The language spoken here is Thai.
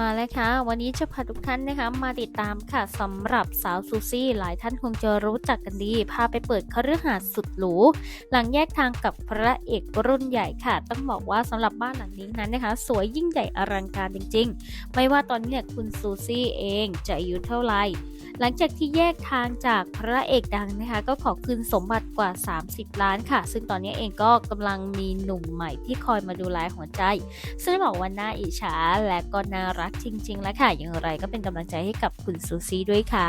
มาแล้วค่ะ วันนี้จะพาทุกท่านนะคะ มาติดตามค่ะสำหรับสาวซูซี่ หลายท่านคงจะรู้จักกันดี พาไปเปิดคฤหาสน์สุดหรูหลังแยกทางกับพระเอกรุ่นใหญ่ค่ะ ต้องบอกว่าสำหรับบ้านหลังนี้นั้นนะคะ สวยยิ่งใหญ่อลังการจริง ๆ ไม่ว่าตอนนี้เนี่ยคุณซูซี่เองจะอายุเท่าไหร่ หลังจากที่แยกทางจากพระเอกดังนะคะ ก็ขอคืนสมบัติกว่า 30 ล้านค่ะ ซึ่งตอนนี้เองก็กำลังมีหนุ่มใหม่ที่คอยมาดูแลหัวใจ ซึ่งบอกว่าน่าอิจฉาและก็น่ารักจริง ๆ แล้วค่ะ อย่างไรก็เป็นกำลังใจให้กับคุณซูซี่ด้วยค่ะ